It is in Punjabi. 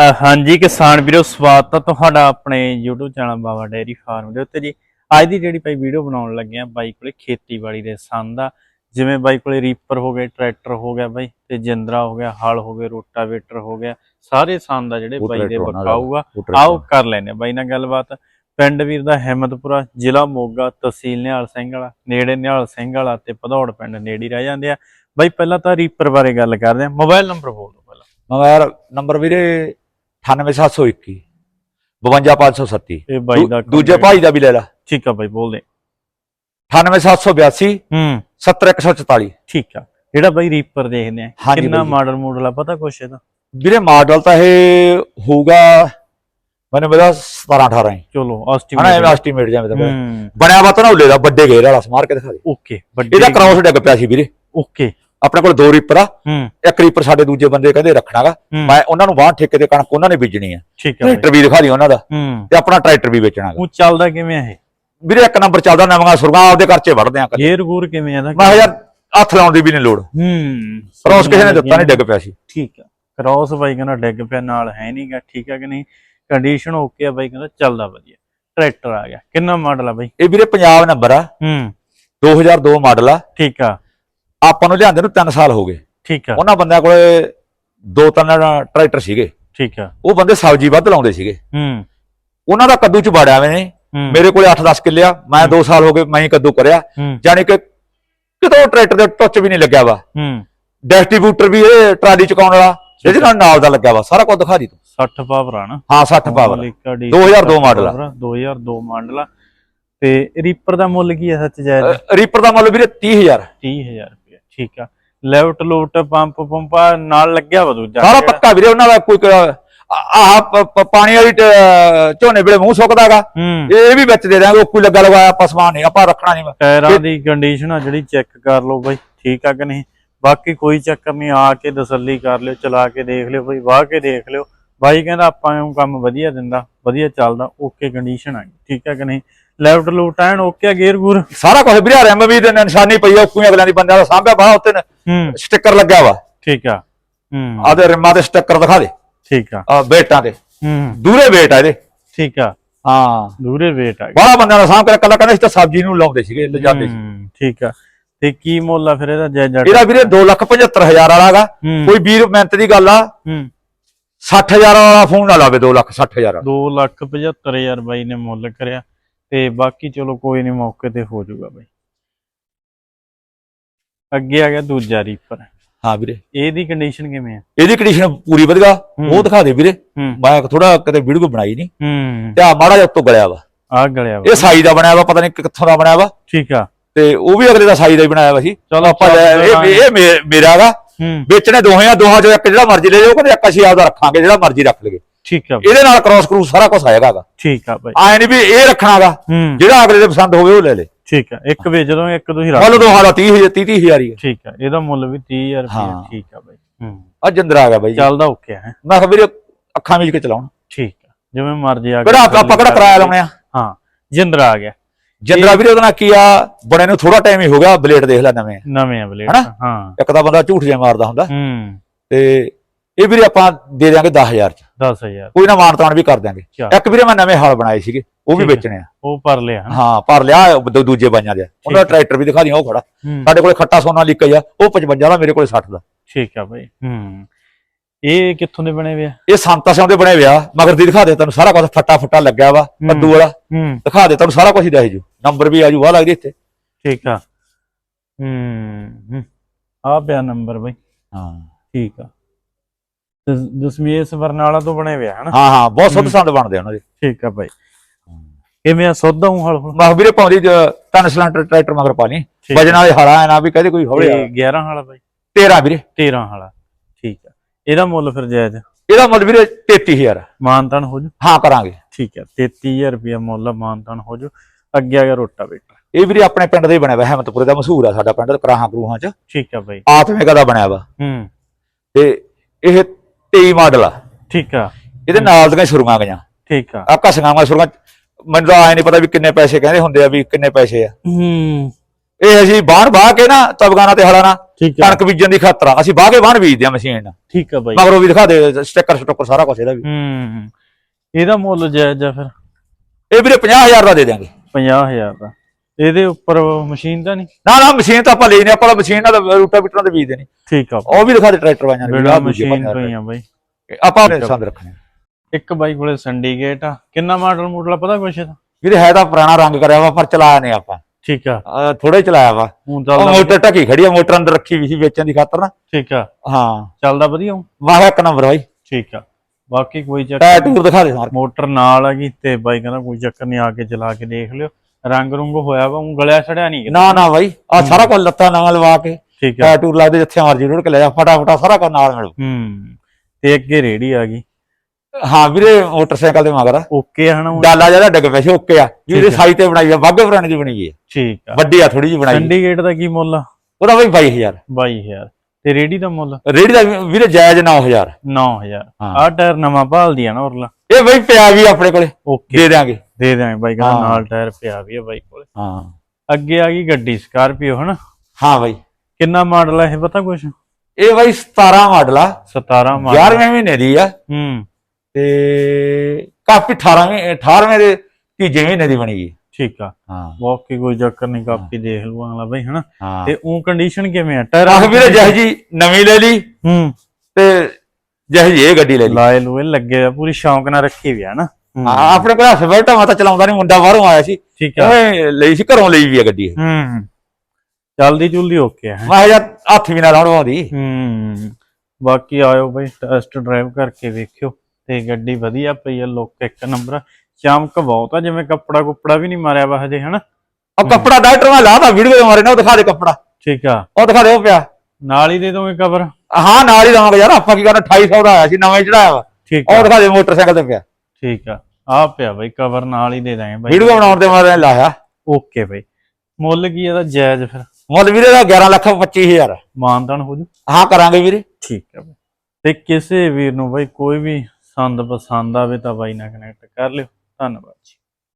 ਹਾਂਜੀ ਕਿਸਾਨ ਵੀਰੋ ਸਵਾਗਤ ਹੈ ਤੁਹਾਡਾ ਆਪਣੇ YouTube channel Baba dairy farm ਦੇ ਉੱਤੇ ਜੀ। ਅੱਜ ਦੀ ਜਿਹੜੀ ਭਾਈ ਵੀਡੀਓ ਬਣਾਉਣ ਲੱਗੇ ਆ ਬਾਈ ਕੋਲੇ ਖੇਤੀਬਾੜੀ ਦੇ ਸੰਦ ਆ। ਜਿਵੇਂ ਬਾਈ ਕੋਲੇ ਰੀਪਰ ਹੋ ਗਏ ਟਰੈਕਟਰ ਹੋ ਗਿਆ ਬਾਈ ਤੇ ਜਿੰਦਰਾ ਹੋ ਗਿਆ ਹਲ ਹੋ ਗਏ ਰੋਟਾਵੇਟਰ ਹੋ ਗਿਆ ਸਾਰੇ ਸੰਦ ਆ ਜਿਹੜੇ ਬਾਈ ਦੇ। ਬਕਾਊਗਾ। ਆਓ ਕਰ ਲੈਨੇ ਬਾਈ ਨਾਲ ਗੱਲਬਾਤ। ਪਿੰਡ ਵੀਰ ਦਾ ਹਿੰਮਤਪੁਰਾ ਜ਼ਿਲ੍ਹਾ ਮੋਗਾ ਤਹਿਸੀਲ ਨਿਹਾਲ ਸਿੰਘ ਵਾਲਾ ਨੇੜੇ ਨਿਹਾਲ ਸਿੰਘ ਵਾਲਾ ਤੇ ਭਦੌੜ ਪਿੰਡ ਨੇੜੇ ਰਹਿ ਜਾਂਦੇ ਆ। ਬਾਈ ਪਹਿਲਾਂ ਤਾਂ ਰੀਪਰ ਬਾਰੇ ਗੱਲ ਕਰਦੇ ਆ। ਮੋਬਾਈਲ ਨੰਬਰ ਬੋਲ ਦਿਓ ਪਹਿਲਾਂ। ਮੋਬਾਈਲ ਨੰਬਰ ਵੀਰੇ 98721 52537 ਇਹ ਬਾਈ ਦਾ ਦੂ- ਦੂਜੇ ਭਾਈ ਦਾ ਵੀ ਲੈ ਲਾ। ਠੀਕ ਆ ਬਾਈ ਬੋਲ ਦੇ 98782 ਹੂੰ। 70144 ਠੀਕ ਆ। ਜਿਹੜਾ ਬਾਈ ਰੀਪਰ ਦੇਖਦੇ ਆ ਹਾਂਜੀ ਕਿੰਨਾ ਬਾਈ। ਮਾਡਲ ਮੂਡਲ ਆ ਪਤਾ ਕੁਛ ਇਹਦਾ? ਵੀਰੇ ਮਾਡਲ ਤਾਂ ਇਹ ਹੋਊਗਾ ਮੈਨੂੰ ਪਤਾ 17 18 ਹੀ। ਚਲੋ ਹਨਾ ਐਵੇਂ ਐਸਟੀਮੇਟ ਜਿਵੇਂ ਤਾਂ ਬਣਿਆ ਵਾ ਤਾਂ ਨਾ ਉੱਲੇ ਦਾ ਵੱਡੇ ਗੇਰ ਵਾਲਾ ਸਮਾਰ ਕੇ ਦਿਖਾ ਦੇ। ਓਕੇ ਵੱਡੀ ਇਹਦਾ ਕ੍ਰਾਸ ਡਿੱਗ ਪਿਆ ਸੀ ਵੀਰੇ। ਓਕੇ। ਆਪਣੇ ਕੋਲ ਦੋ ਰੀਪਰ ਆ। ਇੱਕ ਰੀਪਰ ਸਾਡੇ ਦੂਜੇ ਬੰਦੇ ਕਹਿੰਦੇ ਰੱਖਣਾਗਾ। ਮੈਂ ਉਹਨਾਂ ਨੂੰ ਬਾਹਰ ਠੇਕੇ ਤੇ ਕਣਕ ਉਹਨਾਂ ਨੇ ਬੀਜਣੀ ਆ। ਠੀਕ ਟਰੈਕਟਰ ਵੀ ਦਿਖਾ ਦੀ ਉਹਨਾਂ ਦਾ। ਤੇ ਆਪਣਾ ਟਰੈਕਟਰ ਵੀ ਵੇਚਣਾਗਾ। ਉਹ ਚੱਲਦਾ ਕਿਵੇਂ ਆ ਇਹ? ਵੀਰੇ ਇੱਕ ਨੰਬਰ ਚੱਲਦਾ ਨਵਾਂ ਸੁਰਗਾ ਆਪਦੇ ਘਰ 'ਚ ਵੜਦੇ ਆ ਗੇਅਰ ਗੂਰ ਕਿਵੇਂ ਆ ਇਹਦਾ? ਮੈਂ ਯਾਰ ਹੱਥ ਲਾਉਣ ਦੀ ਵੀ ਨਹੀਂ ਲੋੜ। ਹੂੰ। ਕ੍ਰਾਸ ਕਿਸੇ ਨੇ ਦਿੱਤਾ ਨਹੀਂ ਡਿੱਗ ਪਿਆ ਸੀ। ਠੀਕ ਆ। ਕ੍ਰਾਸ ਬਾਈ ਕਹਿੰਦਾ ਡਿੱਗ ਪਿਆ ਨਾਲ ਹੈ ਨਹੀਂਗਾ ਠੀਕ ਆ ਕਿ ਨਹੀਂ? ਕੰਡੀਸ਼ਨ ਓਕੇ ਆ ਬਾਈ ਕਹਿੰਦਾ ਚੱਲਦਾ ਵਧੀਆ। ਟਰੈਕਟਰ ਆ ਗਿਆ। ਕਿੰਨਾ ਮਾਡਲ ਆ ਬਾਈ? ਇਹ ਵੀਰੇ ਪੰਜਾਬ ਨੰਬਰ ਆ। ਹੂੰ। 2002 ਮਾਡਲ ਆ। ਠੀਕ ਆ। ਆਪਾਂ ਨੂੰ ਲਿਆਂਦੇ ਨੂੰ 3 ਸਾਲ ਹੋ ਗਏ। ਠੀਕ ਆ। ਉਹਨਾਂ ਬੰਦਿਆਂ ਕੋਲੇ ਦੋ ਤਿੰਨ ਟਰੈਕਟਰ ਸੀਗੇ। ਠੀਕ ਆ। ਉਹ ਬੰਦੇ ਸਬਜ਼ੀ ਵੱਧ ਲਾਉਂਦੇ ਸੀਗੇ। ਹੂੰ। ਉਹਨਾਂ ਦਾ ਕੱਦੂ ਚ ਬਾੜਿਆ ਵੇ ਨੇ। ਮੇਰੇ ਕੋਲੇ 8-10 ਕਿੱਲੇ ਆ। ਮੈਂ 2 ਸਾਲ ਹੋ ਗਏ ਮੈਂ ਹੀ ਕੱਦੂ ਕਰਿਆ। ਯਾਨੀ ਕਿ ਕਿਤੋਂ ਟਰੈਕਟਰ ਦੇ ਟੱਚ ਵੀ ਨਹੀਂ ਲੱਗਿਆ ਵਾ। ਹੂੰ। ਡਿਸਟ੍ਰੀਬਿਊਟਰ ਵੀ ਇਹ ਟਰਾਲੀ ਚਕਾਉਣ ਵਾਲਾ? ਜਿਹਦੇ ਨਾਲ ਨਾਲ ਦਾ ਲੱਗਿਆ ਵਾ। ਸਾਰਾ ਕੁਝ ਦਿਖਾ ਦੀ ਤੂੰ। 60 ਪਾਵਰ ਆ ਨਾ। ਹਾਂ 60 ਪਾਵਰ ਮਲਿਕਾ ਡੀ 2002 ਮਾਡਲ ਆ। 2002 ਮਾਡਲ ਆ। ਤੇ ਰੀਪਰ ਦਾ ਮੁੱਲ ਕੀ ਹੈ ਸੱਚ ਜਾਇਜ਼ ਰੀਪਰ ਦਾ ਮੁੱਲ ਵੀਰੇ 30000 30000 ਰੁਪਏ ਠੀਕ ਆ। ਲੈਫਟ ਲੋਟ ਪੰਪ ਪੰਪਾ ਨਾਲ ਲੱਗਿਆ ਵਾ ਦੂਜਾ। ਸਾਰਾ। ਪੱਕਾ ਵੀਰੇ ਉਹਨਾਂ ਦਾ ਕੋਈ ਆਹ ਪਾਣੀ ਵਾਲੀ ਝੋਨੇ ਵੇਲੇ ਮੂੰਹ ਸੁੱਕਦਾਗਾ। ਇਹ ਵੀ ਵਿੱਚ ਦੇ ਦਾਂਗੇ ਕੋਈ ਲੱਗਾ ਲਗਾਇਆ ਆਪਾਂ ਸਮਾਨ ਨਹੀਂ ਆਪਾਂ ਰੱਖਣਾ ਨਹੀਂ ਟਾਇਰਾਂ ਦੀ ਕੰਡੀਸ਼ਨ ਆ ਜਿਹੜੀ ਚੈੱਕ ਕਰ ਲਓ ਬਾਈ ਠੀਕ ਆ ਕਿ ਨਹੀਂ? ਬਾਕੀ ਕੋਈ ਚੱਕਰ ਨਹੀਂ ਆ ਕੇ ਤਸੱਲੀ ਕਰ ਲਿਓ ਚਲਾ ਕੇ ਦੇਖ ਲਿਓ ਬਾਈ ਵਾਹ ਕੇ ਦੇਖ ਲਿਓ। ਬਾਈ ਕਹਿੰਦਾ ਆਪਾਂ ਨੂੰ ਕੰਮ ਵਧੀਆ ਦਿੰਦਾ ਵਧੀਆ ਚੱਲਦਾ ਓਕੇ ਕੰਡੀਸ਼ਨ ਆ ਠੀਕ ਆ ਕਿ ਨਹੀਂ? ਲੈਫਟ ਲੂਟ ਐਨ ਓਕੇ ਆ ਗੇਅਰ ਗੂਰ। ਸਾਰਾ ਕੁਝ ਵੀਰੇ ਰੈਮ ਵੀ ਤੇ ਨਿਸ਼ਾਨੀ ਪਈ ਆ ਕੋਈ ਅਗਲਿਆਂ ਦੀ ਬੰਦਿਆਂ ਦਾ ਸਾਂਭਿਆ ਬਾਹ ਉੱਤੇ ਹੂੰ। ਸਟicker ਲੱਗਿਆ ਵਾ। ਠੀਕ ਆ ਹੂੰ। ਆਦੇ ਰਿਮਾਂ ਤੇ ਸਟicker ਦਿਖਾ ਦੇ। ਠੀਕ ਆ। ਆ ਬੇਟਾਂ ਤੇ। ਹੂੰ। ਦੂਰੇ ਵੇਟ ਆ ਇਹਦੇ। ਠੀਕ ਆ। ਹਾਂ। ਦੂਰੇ ਵੇਟ ਆ। ਬਾਹਲਾ ਬੰਦਿਆਂ ਦਾ ਸਾਂਭ ਕੇ ਕੱਲਾ ਕਹਿੰਦਾ ਸੀ ਤਾਂ ਸਬਜ਼ੀ ਨੂੰ ਲਾਉਂਦੇ ਸੀਗੇ ਲਿਜਾਂਦੇ ਸੀ। ਠੀਕ ਆ। ਤੇ ਕੀ ਮੁੱਲ ਆ ਫਿਰ ਇਹਦਾ ਜੈਜਟ ਇਹਦਾ ਵੀਰੇ 275000 ਵਾਲਾਗਾ ਕੋਈ 20 ਮਿੰਟ ਦੀ ਗੱਲ ਆ। ਹੂੰ। 60000 ਵਾਲਾ ਫੋਨ ਨਾ ਲਾਵੇ 260000 ਵਾਲਾ। ਦੋ ਲੱਖ 75000 ਬਾਈ ਨੇ ਮੁੱਲ ਕਰਿਆ। ਤੇ ਬਾਕੀ ਚਲੋ ਕੋਈ ਨਹੀਂ ਮੌਕੇ ਤੇ ਹੋ ਜਾਊਗਾ ਬਾਈ। ਅੱਗੇ ਆ ਗਿਆ ਦੂਜਾ ਰੀਪਰ ਹਾਂ ਵੀਰੇ। ਇਹਦੀ ਕੰਡੀਸ਼ਨ ਕਿਵੇਂ ਆ? ਇਹਦੀ ਕੰਡੀਸ਼ਨ ਪੂਰੀ ਵਧੀਆ। ਉਹ ਦਿਖਾ ਦੇ ਵੀਰੇ। ਮੈਂ ਥੋੜਾ ਕਦੇ ਵੀਡੀਓ ਬਣਾਈ ਨਹੀਂ ਹੂੰ। ਤੇ ਆ ਮਾੜਾ ਜਿਹਾ ਉੱਤੋਂ ਗਲਿਆ ਵਾ। ਆ ਗਲਿਆ ਵਾ। ਇਹ ਸਾਈ ਦਾ ਬਣਿਆ ਵਾ ਪਤਾ ਨਹੀਂ ਕਿੱਥੋਂ ਦਾ ਬਣਿਆ ਵਾ। ਠੀਕ ਆ। ਤੇ ਉਹ ਵੀ ਅਗਲੇ ਦਾ ਸਾਈ ਦਾ ਹੀ ਬਣਾਇਆ ਵਾ ਸੀ। ਚਲੋ ਆਪਾਂ ਇਹ ਇਹ ਮੇਰਾ ਵਾ। ਵੇਚਣੇ ਦੋਹੇ ਆ ਦੋਹਾਂ ਚੋਂ ਇੱਕ ਜਿਹੜਾ ਮਰਜ਼ੀ ਲੈ ਜਾਓ ਕਹਿੰਦੇ ਇੱਕ ਅਸੀਂ ਆਪਦਾ ਰੱਖਾਂਗੇ ਜਿਹੜਾ ਮਰਜ਼ੀ ਰੱਖ ਲਗੇ ਠੀਕ ਆ ਬਾਈ, ਇਹਦੇ ਨਾਲ ਕ੍ਰਾਸ ਕਰੂਸ ਸਾਰਾ ਕੁਝ ਆਏਗਾ ਗਾ। ਠੀਕ ਆ ਬਾਈ। ਆਏ ਨਹੀਂ ਵੀ ਇਹ ਰੱਖਣਾਗਾ। ਹੂੰ। ਜਿਹੜਾ ਅਗਲੇ ਦੇ ਪਸੰਦ ਹੋਵੇ ਉਹ ਲੈ ਲੈ। ਠੀਕ ਆ ਇੱਕ ਵੇਚ ਜਦੋਂ ਇੱਕ ਤੁਸੀਂ ਰੱਖ ਮੁੱਲ ਦੋਹਾਂ ਦਾ 30 30 ਹਜ਼ਾਰ ਹੀ ਹੈ ਠੀਕ ਆ ਇਹਦਾ ਮੁੱਲ ਵੀ 30000 ਰੁਪਏ। ਠੀਕ ਆ ਬਾਈ। ਹੂੰ। ਆ ਜਿੰਦਰਾ ਆ ਗਿਆ ਬਾਈ। ਜੀ। ਚੱਲਦਾ ਓਕੇ ਹੈ। ਮੈਂ ਕਿਹਾ ਵੀਰੇ ਅੱਖਾਂ ਮੀਚ ਕੇ ਚਲਾਉਣ। ਠੀਕ ਆ ਜਿਵੇਂ ਮਰਜ਼ੀ ਆ ਕਿਹੜਾ ਆਪਾਂ ਕਿਹੜਾ ਕਿਰਾਇਆ ਲਾਉਣੇ ਆ? ਹਾਂ ਜਿੰਦਰਾ ਆ ਗਿਆ। ਜਿੰਦਰਾ ਵੀਰੇ ਉਹਦਾ ਨਾਲ ਕੀ ਆ? ਬਣੇ ਨੂੰ ਥੋੜਾ ਟਾਈਮ ਹੀ ਹੋ ਗਿਆ ਬਲੇਡ ਦੇਖ ਲੈ ਨਵੇਂ। ਨਵੇਂ ਆ ਬਲੇਡ ਹਨਾ? ਹਾਂ। ਇੱਕ ਤਾਂ ਬੰਦਾ ਝੂਠ ਜਿਹਾ ਮਾਰਦਾ ਹੁੰਦਾ। ਹੂੰ। ਤੇ ਇਹ ਵੀਰੇ ਆਪਾਂ ਦੇ ਦਿਆਂਗੇ 10000 ਚ। 10000 ਕੋਈ ਨਾ ਮਾਨ ਤਾਨ ਵੀ ਕਰ ਦਿਆਂਗੇ। ਇੱਕ ਵੀਰੇ ਮੈਂ ਨਵੇਂ ਹਲ ਬਣਾਏ ਸੀਗੇ ਉਹ ਵੀ। ਵੇਚਣੇ ਆ। ਉਹ ਪਰ ਲਿਆ ਹਾਂ ਪਰ ਲਿਆ ਦੂਜੇ ਬਾਈਆਂ ਦੇ। ਉਹਨਾਂ। ਟਰੈਕਟਰ ਵੀ ਦਿਖਾ ਦਿਆਂ ਉਹ ਖੜਾ। ਸਾਡੇ ਕੋਲੇ ਖੱਟਾ ਸੋਨਾ ਲਿਖ ਆ ਉਹ 55 ਦਾ ਮੇਰੇ ਕੋਲੇ 60 ਦਾ। ਠੀਕ ਆ ਬਾਈ ਹੂੰ। ਇਹ ਕਿੱਥੋਂ ਦੇ ਬਣੇ ਵੇ ਆ? ਇਹ ਸੰਤਾ ਸਿਆਂ ਦੇ ਬਣੇ ਵਿਆ ਮਗਰ ਦੀ ਦਿਖਾ ਦੇ ਤੈਨੂੰ ਸਾਰਾ ਕੁਝ ਫੱਟਾ ਫੁੱਟਾ ਲੱਗਿਆ ਵਾ ਕੱਦੂ ਵਾਲਾ। ਦਿਖਾ ਦੇ ਤੈਨੂੰ ਸਾਰਾ ਕੁਝ ਹੀ ਦੱਸ ਜੂ। ਨੰਬਰ ਵੀ ਆਜੂ ਆ ਲੱਗਦੀ ਇੱਥੇ। ਠੀਕ ਆ। ਹੂੰ ਆ ਪਿਆ ਨੰਬਰ ਬਾਈ। ਹਾਂ। ਠੀਕ ਆ। ਦਸਮੇਸ਼ ਬਰਨਾਲਾ ਤੋਂ ਬਣੇ ਵੇ ਆ ਹਨਾ? ਹਾਂ ਹਾਂ ਬਹੁਤ ਸੁੱਧ ਸੰਦ ਬਣਦੇ ਉਹਨਾਂ ਦੇ। ਠੀਕ ਆ ਬਾਈ ਕਿਵੇਂ ਆ ਸੋਧਾ ਹੂੰ ਹਲ ਹੁਣ? ਮੈਂ ਵੀਰੇ ਪਾਉਂਦੀ ਤਿੰਨ ਸਿਲੰਡਰ ਟਰੈਕਟਰ ਮਗਰ ਪਾ ਲਈ। ਵਜਨ ਵਾਲੇ ਹਲਾ ਨਾ ਵੀ ਕਹਦੇ ਕੋਈ ਹੌਲੇ ਆ 11 ਵਾਲਾ ਬਾਈ 13 ਵੀਰੇ। 13 ਵਾਲਾ ਠੀਕ ਆ। ਇਹਦਾ ਮੁੱਲ ਫਿਰ ਜਾਇਜ਼? ਇਹਦਾ ਮੁੱਲ ਵੀਰੇ 33000 ਮਾਨਤਾਨ ਹੋ ਜੂ? ਹਾਂ ਕਰਾਂਗੇ। ਠੀਕ ਹੈ 33000 ਰੁਪਇਆ ਮੁੱਲ ਮਾਨਤਾਨ ਹੋ ਜੂ। ਅੱਗੇ ਆ ਗਿਆ ਰੋਟਾਵੇਟਰ। ਇਹ ਵੀਰੇ ਆਪਣੇ ਪਿੰਡ ਦਾ ਹੀ ਬਣਿਆ ਵਾ ਹੈਮਤਪੁਰੇ ਦਾ ਮਸ਼ਹੂਰ ਆ ਸਾਡਾ ਪਿੰਡ ਕਰਾਹਾਂ ਕਰੂਹਾਂ ਚ। ਠੀਕ ਆ ਬਾਈ ਆਤਮਿਕਾ ਦਾ ਬਣਿਆ ਵਾ। ਹੂੰ। ਤੇ ਇਹ 23 ਮਾਡਲ ਆ। ਠੀਕ ਆ। ਇਹਦੇ ਨਾਲ ਦੀਆਂ ਸ਼ੁਰੂਆਂ ਗਈਆਂ। ਠੀਕ ਆ। ਆ ਘਸਗਾਵਾਂ ਸ਼ੁਰੂਆਂ ਮੈਨੂੰ ਤਾਂ ਆਏ ਨਹੀਂ ਪਤਾ ਵੀ ਕਿੰਨੇ ਪੈਸੇ ਕਹਿੰਦੇ ਹੁੰਦੇ ਆ ਵੀ ਕਿੰਨੇ ਪੈਸੇ ਆ। ਹੂੰ। ਇਹ ਅਸੀਂ ਬਾਹਰ ਬਾਹ ਕੇ ਨਾ ਤਬਗਾਨਾ ਤੇ ਹਲਾਣਾ। ਕਣਕ ਬੀਜਣ ਦੀ ਖਾਤਰ। ਅਸੀਂ ਬਾਹ ਕੇ ਬਾਹਰ ਬੀਜਦੇ ਆ ਮਸ਼ੀਨ। ਨਾਲ ਠੀਕ ਆ ਬਾਈ। ਮਗਰੋਂ ਵੀ ਦਿਖਾ ਦੇ ਸਟicker ਸਟੋਕਰ ਸਾਰਾ ਕੁਝ ਇਹਦਾ ਵੀ। ਹੂੰ। ਇਹਦਾ ਮੁੱਲ ਜਾਇਜ਼ ਆ ਫਿਰ। ਇਹ ਵੀਰੇ 50000 ਦਾ ਦੇ ਦਿਆਂਗੇ। 50000 ਦਾ। ਇਹਦੇ ਉੱਪਰ ਮਸ਼ੀਨ ਤਾਂ ਨਹੀਂ? ਨਾ ਨਾ ਮਸ਼ੀਨ ਤਾਂ ਆਪਾਂ ਲਈ ਨਹੀਂ ਆਪਾਂ ਮਸ਼ੀਨ ਨਾਲ ਰੂਟਾ ਬਿਟਰਾਂ ਤੇ ਬੀਜਦੇ ਨਹੀਂ। ਠੀਕ ਆ। ਉਹ ਵੀ ਦਿਖਾ ਦੇ ਟਰੈਕਟਰ ਵਾਈਆਂ ਨੇ ਵੀ ਬਿਨਾ ਆਹ ਦੂਜੇ ਮਸ਼ੀਨ ਤੋਂ ਹੀ ਦੇ। ਆ ਬਾਈ। ਆਪਾਂ ਨੇ ਸੰਦ ਰੱਖਣੇ ਇੱਕ ਬਾਈ ਕੋਲੇ ਸੰਡੀਕੇਟ ਆ। ਕਿੰਨਾ ਮਾਡਲ ਮੂਡਲ ਪਤਾ ਕੁਛ ਇਹਦਾ? ਵੀਰੇ ਹੈ ਤਾਂ ਪੁਰਾਣਾ ਰੰਗ ਕਰਿਆ ਵਾ ਪਰ ਚਲਾਇਆ ਨਹੀਂ ਆਪਾਂ। ਠੀਕ ਆ। ਥੋੜੇ ਚਲਾਇਆ ਵਾ। ਹੁਣ ਮੋਟਰ ਢੱਕੀ ਖੜੀ ਆ ਮੋਟਰ ਅੰਦਰ ਰੱਖੀ ਵੀ ਸੀ ਵੇਚਣ ਦੀ ਖਾਤਰ ਨਾ। ਠੀਕ ਆ। ਹਾਂ। ਚੱਲਦਾ ਵਧੀਆ? ਵਾਹ ਇੱਕ ਨੰਬਰ ਬਾਈ। ਠੀਕ ਆ। ਬਾਕੀ ਕੋਈ ਚੱਕਰ ਨੀ। ਟੂਰ ਦਿਖਾ ਦੇ ਮੋਟਰ ਨਾਲ ਆ ਗਈ ਤੇ ਬਾਈ ਕਹਿੰਦਾ ਕੋਈ ਚੱਕਰ ਨਹੀਂ ਆ ਕੇ ਚਲਾ ਕੇ ਦੇਖ ਲਿਓ। ਰੰਗ ਰੁੰਗ ਹੋਇਆ ਵਾ ਉਹ ਗਲਿਆ ਛੜਿਆ ਨਹੀਂ। ਨਾ ਨਾ ਬਾਈ ਆ ਸਾਰਾ ਕੁਝ ਲੱਤਾਂ ਨਾਲ ਲਵਾ ਕੇ ਠੀਕ ਆ। ਟਾਇਰ ਟੂਰ ਲੱਗਦੇ ਜਿੱਥੇ ਮਰਜ਼ੀ ਰੋੜ ਕੇ ਲੈ ਜਾ ਫਟਾਫਟਾ ਸਾਰਾ ਕੁਝ ਨਾਲ ਮਿਲੂ। ਹੂੰ ਤੇ ਅੱਗੇ ਰੇੜੀ ਆ ਗਈ। ਹਾਂ ਵੀਰੇ ਮੋਟਰਸਾਈਕਲ ਦੇ ਮਗਰ ਓਕੇ ਆ ਹਨਾ? ਡਾਲਾ ਜਿਹੜਾ ਡਿੱਗ ਪਿਆ ਸੀ ਓਕੇ ਆ। ਆ। ਸਾਈ ਤੇ ਬਣਾਈ ਆ ਬਾਗੇ ਪੁਰਾਣੇ ਦੀ ਬਣੀ ਹੈ ਠੀਕ ਆ। ਵੱਡੀ ਆ ਥੋੜੀ ਜਿਹੀ ਬਣਾਈ ਸੰਡੀਕੇਟ ਦਾ ਕੀ ਮੁੱਲ ਆ? ਉਹਦਾ ਬਾਈ 22000 22000 ਤੇ ਰੇੜੀ ਦਾ ਮੁੱਲ? ਰੇੜੀ ਦਾ ਵੀਰੇ ਜਾਇਜ਼ 9000 9000 ਹਾਂ। ਆਹ ਟਾਇਰ ਨਵਾਂ ਭਾਲਦੀ ਆ ਨਾ ਉਰਲਾ। ਇਹ ਬਾਈ ਪਿਆ ਵੀ ਆਪਣੇ ਕੋਲੇ। ਓਕੇ। ਦੇ ਦਿਆਂਗੇ। ਦੇ ਦਿਆਂਗੇ ਬਾਈ ਕਹਿੰਦਾ ਹਾਂ। ਨਾਲ ਟਾਇਰ ਪਿਆ ਵੀ ਆ ਬਾਈ ਕੋਲੇ। ਹਾਂ। ਅੱਗੇ ਆ ਗਈ ਗੱਡੀ ਸਕਾਰਪੀਓ ਹਨਾ? ਹਾਂ ਬਾਈ। ਕਿੰਨਾ ਮਾਡਲ ਆ ਇਹ ਪਤਾ ਕੁਛ? ਇਹ ਬਾਈ 17 ਮਾਡਲ ਆ। 17 ਮਾਡਲ। 11ਵੇਂ ਮਹੀਨੇ ਦੀ ਆ। ਹੂੰ। ਤੇ ਕਾਫੀ 18ਵੇਂ 18ਵੇਂ ਦੇ ਤੀਜੇ ਮਹੀਨੇ ਦੀ ਬਣੀ ਗਈ। ਠੀਕ ਆ। ਹਾਂ। ਵਾਕਈ ਕੋਈ ਚੱਕਰ ਨਹੀਂ ਕਾਪੀ ਦੇਖ ਲੂ ਅਗਲਾ ਬਈ ਹਨਾ? ਹਾਂ। ਤੇ ਉਹ ਕੰਡੀਸ਼ਨ ਕਿਵੇਂ ਆ? ਟਾਇਰ ਆਹ ਵੀਰੇ ਜਹ ਜੀ ਨਵੀਂ ਲੈ ਲਈ। ਹੂੰ। ਤੇ ਜਹ ਜੀ ਇਹ ਗੱਡੀ ਲੈ ਲਈ। ਲਾਏ ਲੂਏ ਲੱਗੇ ਆ ਪੂਰੀ ਸ਼ੌਂਕ ਨਾਲ ਰੱਖੀ ਵੀ ਆ ਨਾ ਹੂੰ, ਆਪਣੇ ਕੋਲ ਹੱਥ ਬੈਠਾ ਮੈਂ ਤਾਂ ਚਲਾਉਂਦਾ ਨਹੀਂ ਮੁੰਡਾ ਬਾਹਰੋਂ ਆਇਆ ਸੀ। ਠੀਕ ਆ। ਉਹ ਲਈ ਸੀ ਘਰੋਂ ਲਈ ਵੀ ਆ ਗੱਡੀ। ਇਹ। ਹੂੰ। ਚੱਲਦੀ ਚੁਲਦੀ ਓਕੇ ਹੈਂ। ਮੈਂ ਯਾਰ ਹੱਥ ਵੀ ਨਾ ਲਾਉਣ ਆਉਂਦੀ ਹੂੰ। ਬਾਕੀ ਆਇਓ ਬਈ ਟੈਸਟ ਡਰਾਈਵ ਕਰਕੇ ਵੇਖਿਓ ਤੇ ਗੱਡੀ ਵਧੀਆ ਪਈ ਆ ਲੁੱਕ ਇੱਕ ਨੰਬਰ। ਚਮਕ ਬਹੁਤ ਆ ਜਿਵੇਂ ਕੱਪੜਾ ਕੁੱਪੜਾ ਵੀ ਨਹੀਂ ਮਾਰਿਆ ਵਾ ਹਜੇ ਹਨਾ? ਉਹ ਕੱਪੜਾ ਡਾਕਟਰ ਮੈਂ ਲਾਤਾ ਵੀਡੀਓ ਮਾਰੇ ਨਾ ਉਹ ਦਿਖਾ ਦੇ ਕੱਪੜਾ। ਠੀਕ ਆ। ਉਹ ਦਿਖਾ ਦੇ ਉਹ ਪਿਆ। ਨਾਲ ਹੀ ਦੇ ਦੋਗੇ ਕਵਰ ਹਾਂ ਨਾਲ ਹੀ ਦਵਾਂਗੇ ਯਾਰ ਆਪਾਂ ਕੀ ਕਰਨਾ 2800 ਦਾ ਆਇਆ ਸੀ ਨਵਾਂ ਚੜਾਇਆ ਵਾ। ਠੀਕ ਉਹ ਆ ਦਿਖਾ ਦੇ ਮੋਟਰਸਾਈਕਲ ਤੇ ਪਿਆ। ਠੀਕ ਆ। ਆ ਪਿਆ ਬਈ ਕਵਰ ਨਾਲ ਹੀ ਦੇ ਦਾਂਗੇ ਬਾਈ। ਵੀਡੀਓ ਬਣਾਉਣ ਦੇ ਮਾਰੇ ਲਾਇਆ। ਓਕੇ ਬਈ। ਮੁੱਲ ਕੀ ਇਹਦਾ? ਜਾਇਜ਼ ਫਿਰ। ਮੁੱਲ ਵੀਰੇ ਦਾ 11 ਲੱਖ 25000 ਮਾਨਦਾਨ ਹੋ ਜੂ। ਹਾਂ ਕਰਾਂਗੇ ਵੀਰੇ। ਠੀਕ ਹੈ ਬਈ। ਤੇ ਕਿਸੇ ਵੀਰ ਨੂੰ ਬਈ ਕੋਈ ਵੀ ਸੰਦ ਪਸੰਦ ਆਵੇ ਤਾਂ ਬਾਈ ਨਾਲ ਕਨੈਕਟ ਕਰ ਲਿਓ। ਧੰਨਵਾਦ ਜੀ।